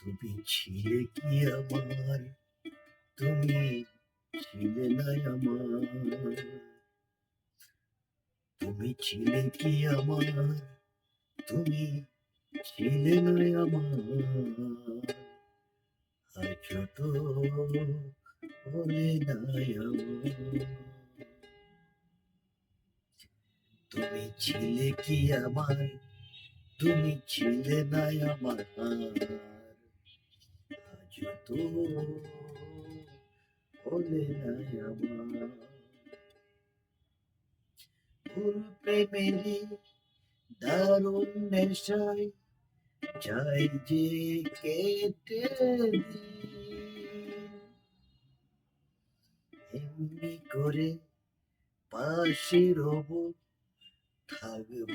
তুমি ছিলে কি আমার? তুমি ছিলে না আমার? তুমি ছিলে কি আমার? তুমি ছিলে না আমার। নাই তুমি ছিলে কি আমার? তুমি ছিলে না আমার। আজ তো বলে নাই আমার। ভুল প্রেমেরই দারুণ নেশায় যে কেটে এমনি করে পাশে রব, থাকব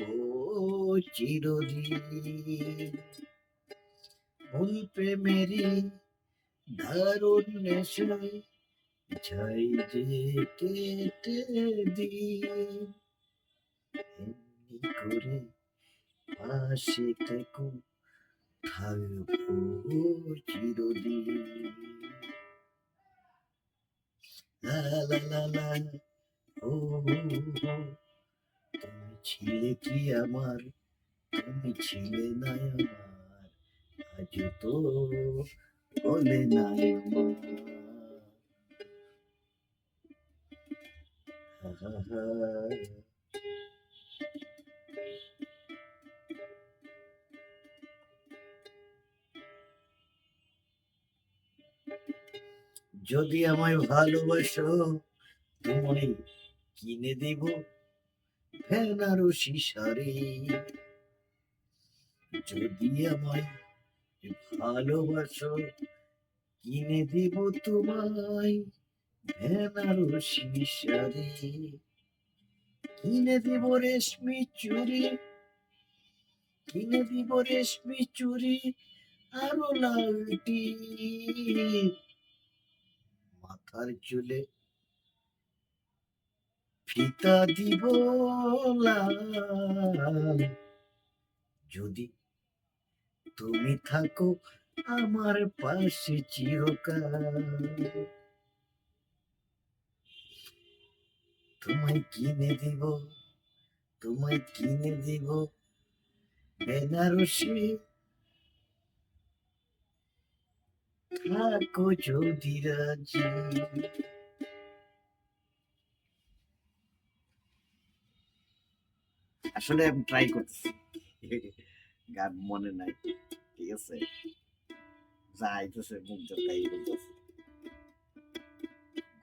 চিরদিন। ভুল প্রেমেরই দারুণ নেশায় যাই যে কেটে দিন এমনি করে পাশে থেকো থাকব চিরদিন। লা লা লা লা ও। তুমি ছিলে কি আমার? তুমি ছিলে না আমার। আজ তো বলে নাই আমার। হা হা হা। যদি আমায় ভালোবাসো, তোমায় কিনে দিব বেনারসি শাড়ি। যদি আমায় ভালোবাসো, কিনে দিব তোমায় কিনে দিব রেশমি চুড়ি, কিনে দিব রেশমি চুড়ি আরও লালটি। মাথার ফিতা দিব যদি তুমি থাকো আমার পাশে চিরকাল, তোমায় কিনে দিব, তোমায় কিনে দিব বেনারসি থাকো যদি রাজি। আসলে আমি ট্রাই করতেছি গান মনে নাই, ঠিক আছে? যা আইতেছে, মুখ যা তাই বলতেছে।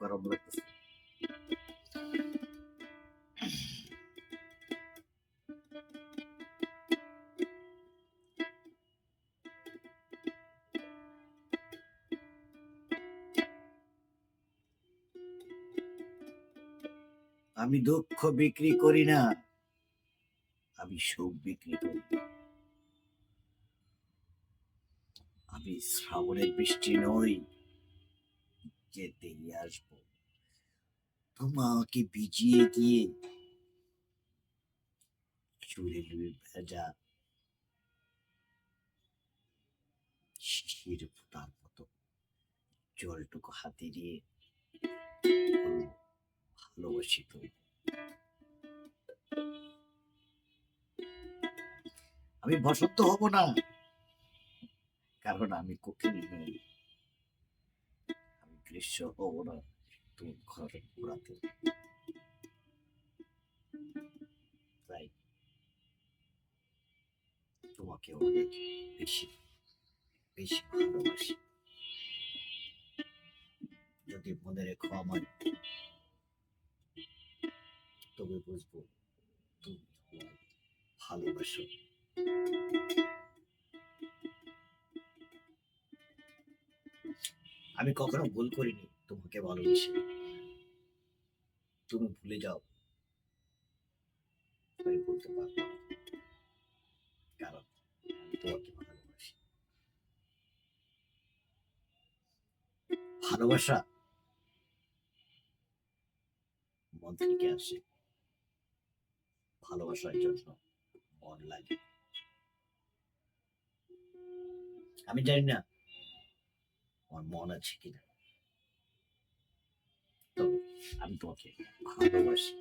গরম লাগতেছে। আমি দুঃখ বিক্রি করি না। আমি সুখ বিক্রি করি আমি শ্রাবণের বৃষ্টি নই যে দিয়ে আসব। তোমাকে ভিজিয়ে দিয়ে চুলে লুয়ে ভেজা, শিশির ফুটার মতো জলটুকু হাতে দিয়ে তুমি আমি বসন্ত হব না, কারণ আমি কোকিল নই। আমি গ্রীষ্ম হব না, তুমি ঘরে ঘোরাতে। তোমাকে অনেক বেশি বেশি ভালোবাসি। যদি মনে রেখো আমার তবে বুঝব তুমি ভালোবাসো। আমি কখনো ভুল করিনি তোমাকে ভালোবেসে। তুমি ভুলে যাও। আমি বলতে পারব না। তোমাকে ভালোবাসি। ভালোবাসা মন থেকে আসে। ভালোবাসার জন্য মন লাগে আমি জানি না আমার মন আছে কিনা। আমি তোমাকে ভালোবাসি।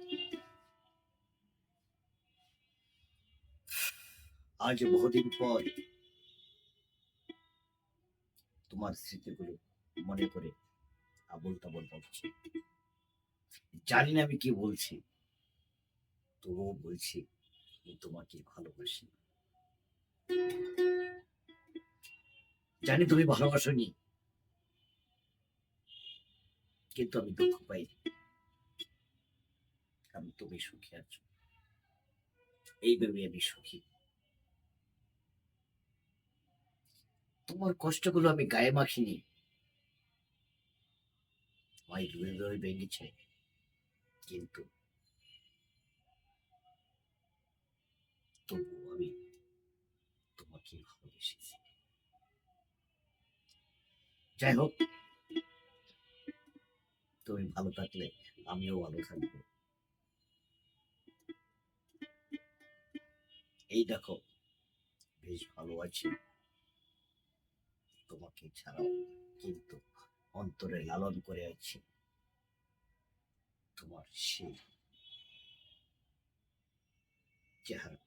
আজ বহুদিন পর তোমার স্মৃতিগুলো মনে করে আবল তাবল ভাবছি। জানি না আমি কি বলছি। তবুও বলছি তোমাকে ভালোবাসি। জানি তুমি ভালোবাসনি। কিন্তু আমি দুঃখ পাই আমি তুমি সুখী আছো। এই আমি সুখী। তোমার কষ্টগুলো আমি গায়ে মাখিনি। আমার হৃদয় ভেঙেছে। কিন্তু তবু আমি তোমাকে ভালোবেসেছি যাই হোক তুমি ভালো থাকলে আমিও ভালো এই দেখো বেশ ভালো আছি তোমাকে ছাড়াও কিন্তু অন্তরে লালন করে আছি তোমার সেই তোমার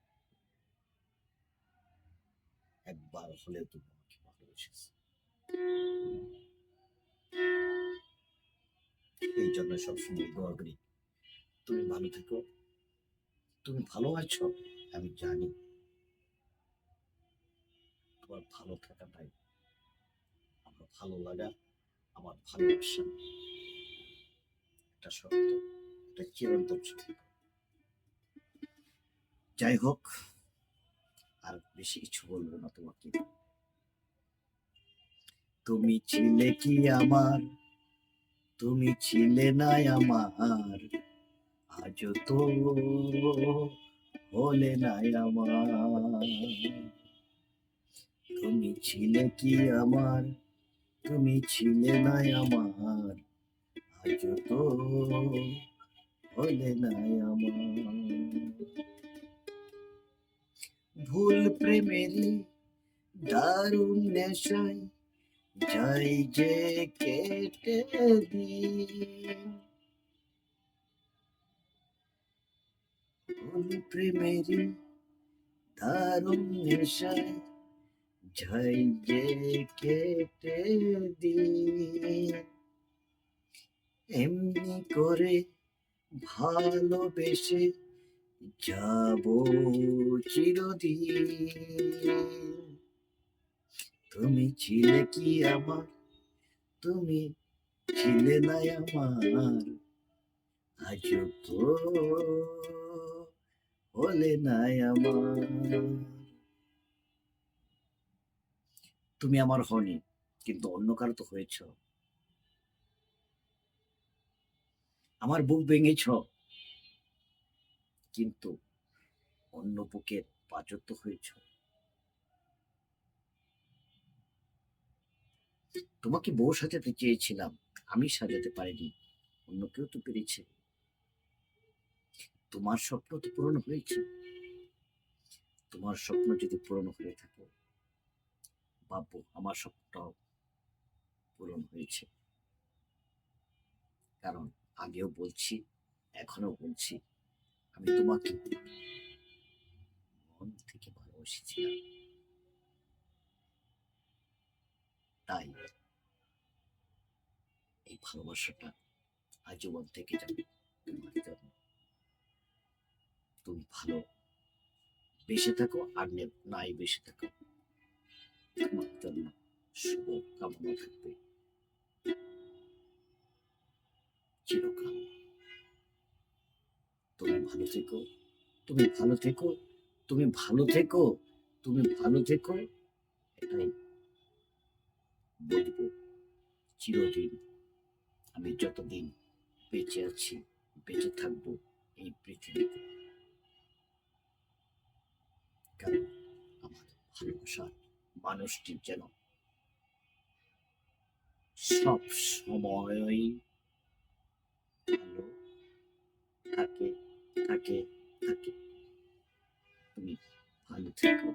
একবার হলেও তুমি আমাকে এই জন্য সবসময় দোয়া করি, তুমি ভালো থেকো, তুমি ভালো আছো, আমি জানি তোমার ভালো থাকাটাই আমার ভালো লাগা, আমার ভালোবাসা। এটা সত্য, এটা চিরন্তন সত্য। যাই হোক আর বেশি কিছু বলব না তোমাকে। তুমি ছিলে কি আমার? তুমি ছিলে নাই আমার। আজ তো হলে নাই আমার। তুমি ছিলে কি আমার? তুমি ছিলে নাই আমার। আজ তো হলে নাই আমার। ভুল প্রেমেরই দারুণ নেশায় যাই যে কেটে দিন ভুল প্রেমেরই দারুণ নেশায় যাই যে কেটে দিন এমনি করে ভালোবেসে যাব চিরদিন। তুমি ছিলে কি আমার? তুমি ছিলে না আমার। আজ তো হলে নাই আমার। তুমি আমার হনি, কিন্তু অন্য কারও তো হয়েছ। আমার বুক ভেঙেছ। কিন্তু অন্য বুকের পাচক তো হয়েছ। তোমাকে বউ সাজাতে চেয়েছিলাম, আমি সাজাতে পারিনি, অন্য কেউ তো পেরেছে। তোমার স্বপ্ন তো পূরণ হয়েছে। তোমার স্বপ্ন যদি পূরণ হয়ে থাকে, ভাববো আমার স্বপ্নটাও পূরণ হয়েছে। কারণ আগেও বলছি এখনও বলছি আমি তোমাকে মন থেকে ভালোবেসেছিলাম। তাই এই ভালোবাসাটা আজীবন থেকে যাবে তোমার জন্য তুমি ভালো বেঁচে থাকো, আর নাই বেঁচে থাকো। তোমার জন্য শুভ কামনা থাকবে। চিরকাল। তুমি ভালো থেকো। তুমি ভালো থেকো। তুমি ভালো থেকো। তুমি ভালো থেকো। এটাই বলব। চিরদিন আমি যতদিন বেঁচে আছি, বেঁচে থাকব এই পৃথিবীতে। কারণ আমার ভালোবাসার মানুষটি যেন সব সময়ই ভালো থাকে। থাকে থাকে। তুমি ভালো থেকো।